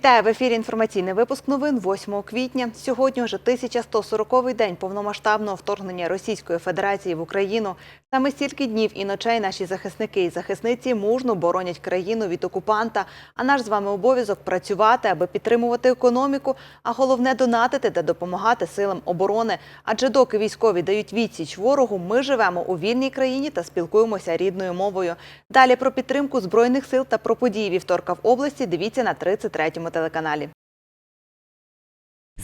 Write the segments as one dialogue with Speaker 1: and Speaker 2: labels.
Speaker 1: Вітаю в ефірі. Інформаційний випуск новин 8 квітня. Сьогодні вже 1140-й день повномасштабного вторгнення Російської Федерації в Україну. Саме стільки днів і ночей наші захисники і захисниці мужно боронять країну від окупанта. А наш з вами обов'язок працювати, аби підтримувати економіку, а головне донатити та допомагати силам оборони. Адже доки військові дають відсіч ворогу, ми живемо у вільній країні та спілкуємося рідною мовою. Далі про підтримку збройних сил та про події вівторка в області. Дивіться на 33-му телеканалі.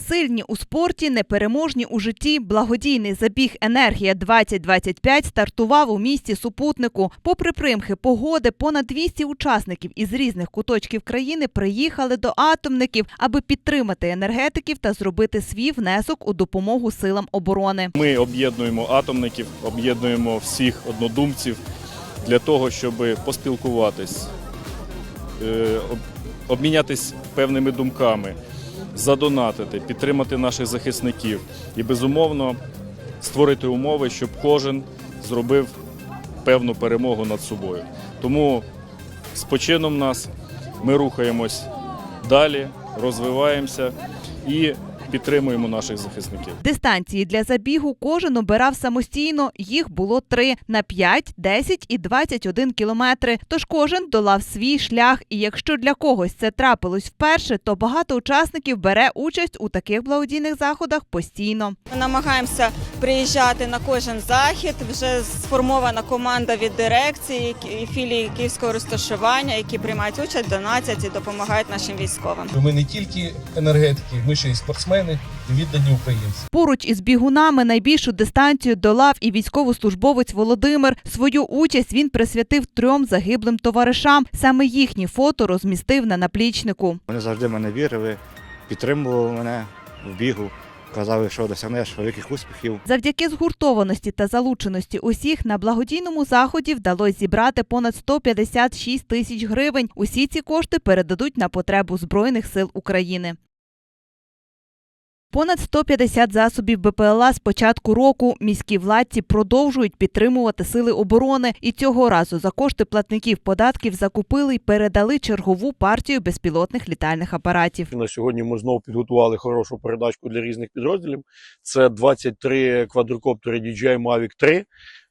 Speaker 1: Сильні у спорті, непереможні у житті. Благодійний забіг Енергія 2025 стартував у місті супутнику. Попри примхи погоди, понад 200 учасників із різних куточків країни приїхали до атомників, аби підтримати енергетиків та зробити свій внесок у допомогу силам оборони.
Speaker 2: Ми об'єднуємо атомників, об'єднуємо всіх однодумців для того, щоб поспілкуватись, е, обмінятись певними думками, задонатити, підтримати наших захисників і, безумовно, створити умови, щоб кожен зробив певну перемогу над собою. Тому з почином нас ми рухаємось далі, розвиваємося і підтримуємо наших захисників.
Speaker 1: Дистанції для забігу кожен обирав самостійно. Їх було три на 5, 10 і 21 кілометри. Тож кожен долав свій шлях. І якщо для когось це трапилось вперше, то багато учасників бере участь у таких благодійних заходах постійно.
Speaker 3: Ми намагаємося приїжджати на кожен захід. Вже сформована команда від дирекції і філії київського розташування, які приймають участь, донатять і допомагають нашим військовим.
Speaker 4: Ми не тільки енергетики, ми ще й спортсмени і віддані українці.
Speaker 1: Поруч із бігунами найбільшу дистанцію долав і військовослужбовець Володимир. Свою участь він присвятив трьом загиблим товаришам. Саме їхні фото розмістив на наплічнику.
Speaker 5: Вони завжди мене вірили, підтримували мене в бігу, казали, що досягнеш великих успіхів.
Speaker 1: Завдяки згуртованості та залученості усіх на благодійному заході вдалося зібрати понад 156 тисяч гривень. Усі ці кошти передадуть на потребу Збройних сил України. Понад 150 засобів БПЛА з початку року міські владці продовжують підтримувати сили оборони. І цього разу за кошти платників податків закупили й передали чергову партію безпілотних літальних апаратів.
Speaker 6: На сьогодні ми знову підготували хорошу передачку для різних підрозділів. Це 23 квадрокоптери DJI Mavic 3.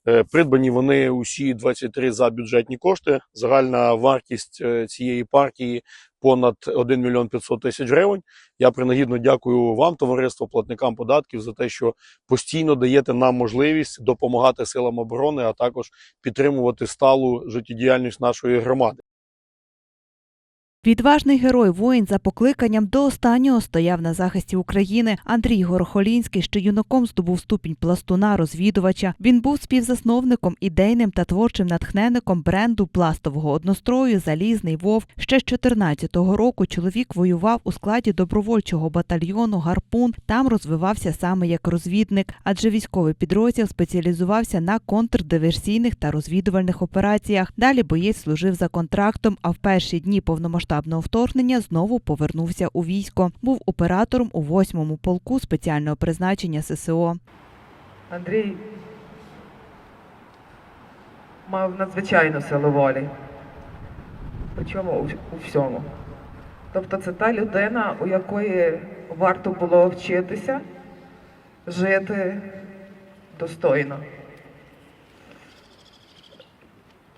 Speaker 6: Е, Придбані вони усі 23 за бюджетні кошти. Загальна вартість е, цієї партії понад 1 мільйон 500 тисяч гривень. Я принагідно дякую вам, товариство, платникам податків, за те, що постійно даєте нам можливість допомагати силам оборони, а також підтримувати сталу життєдіяльність нашої громади.
Speaker 1: Відважний герой воїн за покликанням до останнього стояв на захисті України. Андрій Горохолінський ще юнаком здобув ступінь пластуна розвідувача. Він був співзасновником, ідейним та творчим натхненником бренду пластового однострою Залізний Вов. Ще з 14-го року чоловік воював у складі добровольчого батальйону Гарпун. Там розвивався саме як розвідник, адже військовий підрозділ спеціалізувався на контрдиверсійних та розвідувальних операціях. Далі боєць служив за контрактом, а в перші дні повномасштабного вторгнення знову повернувся у військо. Був оператором у 8-му полку спеціального призначення ССО.
Speaker 7: Андрій мав надзвичайну силу волі. Причому у всьому. Тобто це та людина, у якої варто було вчитися жити достойно.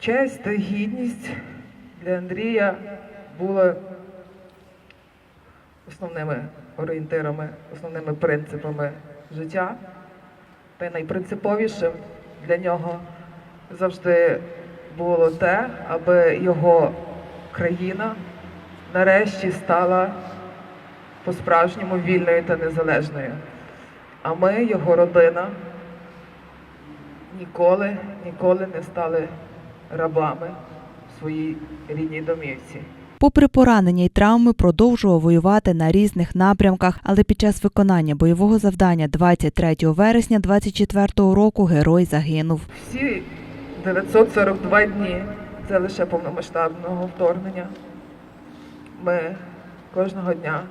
Speaker 7: Честь та гідність для Андрія були основними орієнтирами, основними принципами життя. Та й найпринциповішим для нього завжди було те, аби його країна нарешті стала по-справжньому вільною та незалежною. А ми, його родина, ніколи, ніколи не стали рабами в своїй рідній домівці.
Speaker 1: Попри поранення й травми, продовжував воювати на різних напрямках, але під час виконання бойового завдання 23 вересня 24 року герой загинув.
Speaker 7: Всі 942 дні це лише повномасштабного вторгнення. Ми кожного дня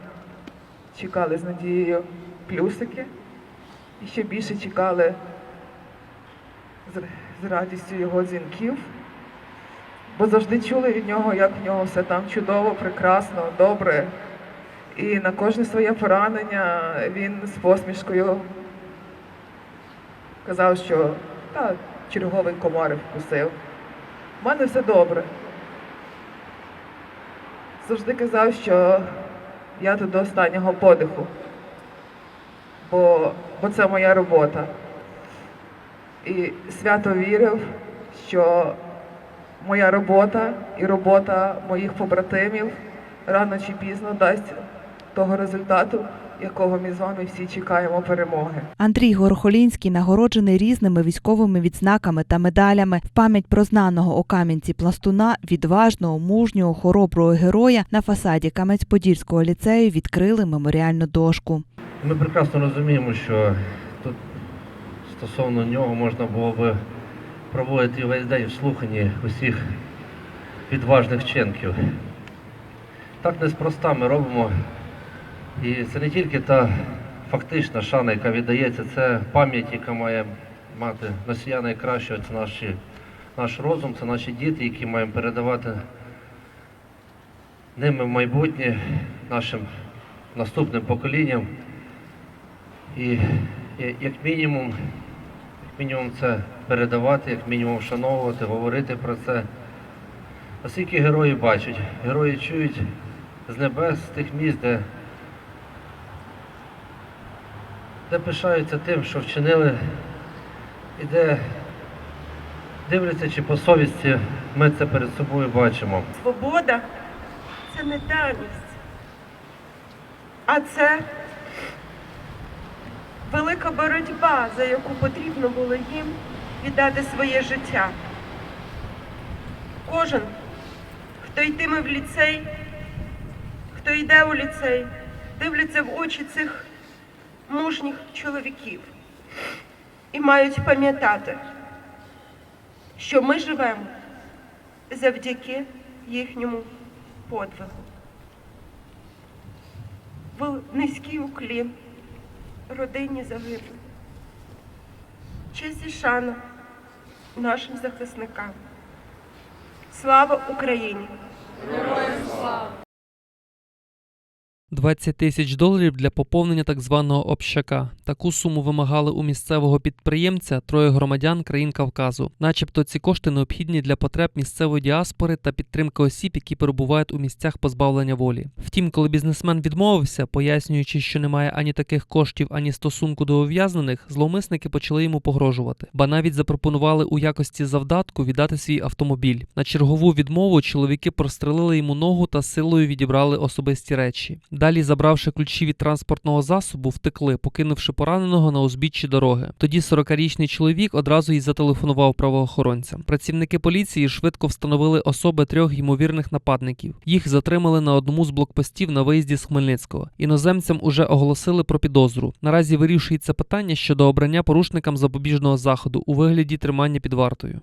Speaker 7: чекали з надією плюсики і ще більше чекали з радістю його дзвінків, бо завжди чули від нього, як в нього все там чудово, прекрасно, добре, І на кожне своє поранення він з посмішкою казав, що та, черговий комар вкусив. У мене все добре. Завжди казав, що я тут до останнього подиху, бо, бо це моя робота. І свято вірив, що моя робота і робота моїх побратимів рано чи пізно дасть того результату, якого ми з вами всі чекаємо перемоги.
Speaker 1: Андрій Горохолінський нагороджений різними військовими відзнаками та медалями. В пам'ять про знаного у Кам'янці пластуна, відважного, мужнього, хороброго героя на фасаді Кам'янець-Подільського ліцею відкрили меморіальну дошку.
Speaker 8: Ми прекрасно розуміємо, що тут стосовно нього можна було би проводити весь день в слуханні усіх відважних вчинків. Так неспроста ми робимо. І це не тільки та фактична шана, яка віддається, це пам'ять, яка має мати носія найкращого, це наші, наш розум, це наші діти, які маємо передавати ними в майбутнє нашим наступним поколінням. І як мінімум, мінімум це передавати, як мінімум вшановувати, говорити про це. Оскільки герої бачать, герої чують з небес, з тих місць, де, де пишаються тим, що вчинили, і де дивляться, чи по совісті ми це перед собою бачимо.
Speaker 9: Свобода це не даність, а це велика боротьба, за яку потрібно було їм віддати своє життя. Кожен, хто йтиме в ліцей, хто йде у ліцей, дивляться в очі цих мужніх чоловіків і мають пам'ятати, що ми живемо завдяки їхньому подвигу. В низький уклін родині загиблих. Честь і шана нашим захисникам. Слава Україні!
Speaker 10: 20 тисяч доларів для поповнення так званого общака. Таку суму вимагали у місцевого підприємця троє громадян країн Кавказу. Начебто ці кошти необхідні для потреб місцевої діаспори та підтримки осіб, які перебувають у місцях позбавлення волі. Втім, коли бізнесмен відмовився, пояснюючи, що немає ані таких коштів, ані стосунку до ув'язнених, зловмисники почали йому погрожувати, ба навіть запропонували у якості завдатку віддати свій автомобіль. На чергову відмову чоловіки прострелили йому ногу та силою відібрали особисті речі. Далі, забравши ключі від транспортного засобу, втекли, покинувши пораненого на узбіччі дороги. Тоді 40-річний чоловік одразу й зателефонував правоохоронцям. Працівники поліції швидко встановили особи трьох ймовірних нападників. Їх затримали на одному з блокпостів на виїзді з Хмельницького. Іноземцям уже оголосили про підозру. Наразі вирішується питання щодо обрання порушникам запобіжного заходу у вигляді тримання під вартою.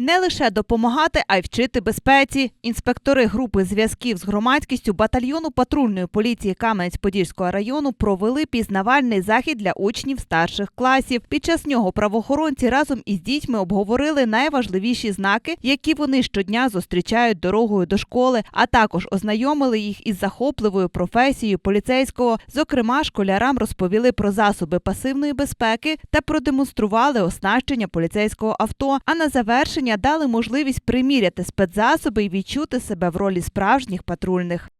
Speaker 1: Не лише допомагати, а й вчити безпеці. Інспектори групи зв'язків з громадськістю батальйону патрульної поліції Кам'янець-Подільського району провели пізнавальний захід для учнів старших класів. Під час нього правоохоронці разом із дітьми обговорили найважливіші знаки, які вони щодня зустрічають дорогою до школи, а також ознайомили їх із захопливою професією поліцейського. Зокрема, школярам розповіли про засоби пасивної безпеки та продемонстрували оснащення поліцейського авто. А на завершення дали можливість приміряти спецзасоби і відчути себе в ролі справжніх патрульних.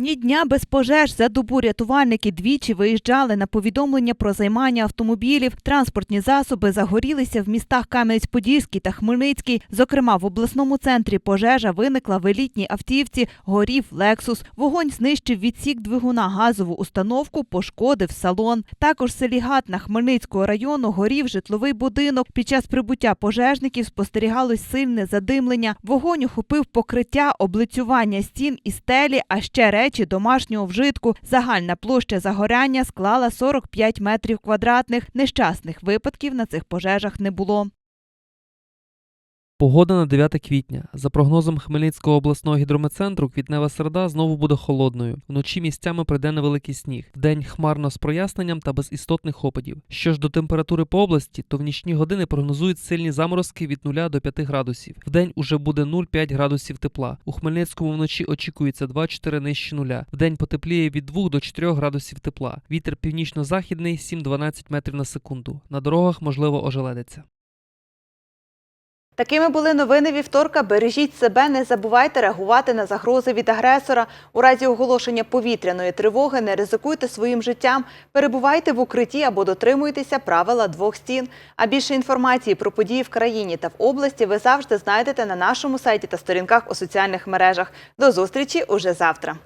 Speaker 1: Ні дня без пожеж за добу рятувальники двічі виїжджали на повідомлення про займання автомобілів. Транспортні засоби загорілися в містах Кам'янець-Подільський та Хмельницький. Зокрема, в обласному центрі пожежа виникла в елітній автівці. Горів Лексус. Вогонь знищив відсік двигуна газову установку, пошкодив салон. Також в селі Гатна Хмельницького району горів житловий будинок. Під час прибуття пожежників спостерігалось сильне задимлення. Вогонь охопив покриття, облицювання стін і стелі, а ще речі домашнього вжитку. Загальна площа загоряння склала 45 метрів квадратних. Нещасних випадків на цих пожежах не було.
Speaker 10: Погода на 9 квітня. За прогнозом Хмельницького обласного гідрометцентру, квітнева середа знову буде холодною. Вночі місцями прийде невеликий сніг. Вдень хмарно з проясненням та без істотних опадів. Що ж до температури по області, то в нічні години прогнозують сильні заморозки від 0 до 5 градусів. Вдень уже буде 0,5 градусів тепла. У Хмельницькому вночі очікується 2-4 нижче нуля. Вдень потепліє від 2 до 4 градусів тепла. Вітер північно-західний 7-12 метрів на секунду. На дорогах можливо ожеледиться.
Speaker 1: Такими були новини вівторка. Бережіть себе, не забувайте реагувати на загрози від агресора. У разі оголошення повітряної тривоги не ризикуйте своїм життям, перебувайте в укритті або дотримуйтеся правила двох стін. А більше інформації про події в країні та в області ви завжди знайдете на нашому сайті та сторінках у соціальних мережах. До зустрічі уже завтра.